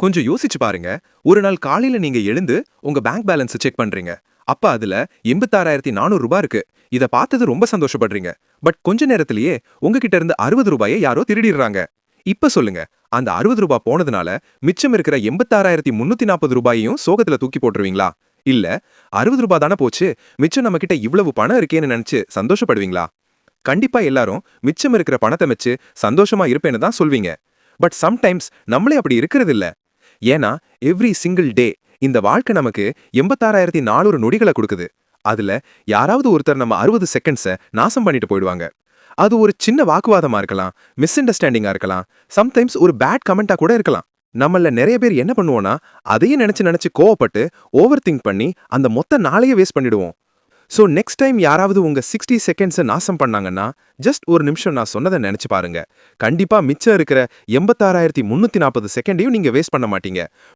கொஞ்சம் யோசிச்சு பாருங்க. ஒரு நாள் காலையில நீங்க எழுந்து உங்க பேங்க் பேலன்ஸை செக் பண்றீங்க. அப்ப அதுல எண்பத்தாறாயிரத்தி நானூறு ரூபாய் இருக்கு. இத பார்த்தது ரொம்ப சந்தோஷப்படுறீங்க. பட் கொஞ்ச நேரத்திலேயே உங்ககிட்ட இருந்து அறுபது ரூபாயை யாரோ திருடிடுறாங்க. இப்ப சொல்லுங்க. அந்த அறுபது ரூபாய் போனதுனால மிச்சம் இருக்கிற எண்பத்தாறாயிரத்தி முன்னூத்தி நாற்பது ரூபாயையும் சோகத்துல தூக்கி போட்டுருவீங்களா? இல்ல அறுபது ரூபாய் தானே போச்சு. மிச்சம் நம்ம கிட்ட இவ்வளவு பணம் இருக்கேன்னு நினைச்சு சந்தோஷப்படுவீங்களா? கண்டிப்பா எல்லாரும் மிச்சம் இருக்கிற பணத்தை வச்சு சந்தோஷமா இருப்பேன்னு தான் சொல்வீங்க. பட் சம்டைம்ஸ் நம்மளே அப்படி இருக்கிறது இல்ல. ஏன்னா எவ்ரி சிங்கிள் டே இந்த வாழ்க்கை நமக்கு எண்பத்தாறாயிரத்தி நானூறு நொடிகளை கொடுக்குது. அதுல யாராவது ஒருத்தர் நம்ம அறுபது செகண்ட்ஸை நாசம் பண்ணிட்டு போயிடுவாங்க. அது ஒரு சின்ன வாக்குவாதமா இருக்கலாம் மிஸ் அண்டர்ஸ்டாண்டிங்கா இருக்கலாம் சம்டைம்ஸ் ஒரு பேட் கமெண்டா கூட இருக்கலாம். நம்மள நிறைய பேர் என்ன பண்ணுவோம்னா அதையே நினைச்சு நினைச்சு கோவப்பட்டு ஓவர் திங்க் பண்ணி அந்த மொத்த நாளையே வேஸ்ட் பண்ணிடுவோம். ஸோ நெக்ஸ்ட் டைம் யாராவது உங்க சிக்ஸ்டி செகண்ட்ஸை நாசம் பண்ணாங்கன்னா ஜஸ்ட் ஒரு நிமிஷம் நான் சொன்னதை நினைச்சு பாருங்க. கண்டிப்பா மிச்சம் இருக்கிற எண்பத்தாறாயிரத்தி முன்னூத்தி நாற்பது செகண்டையும் நீங்க வேஸ்ட் பண்ண மாட்டீங்க.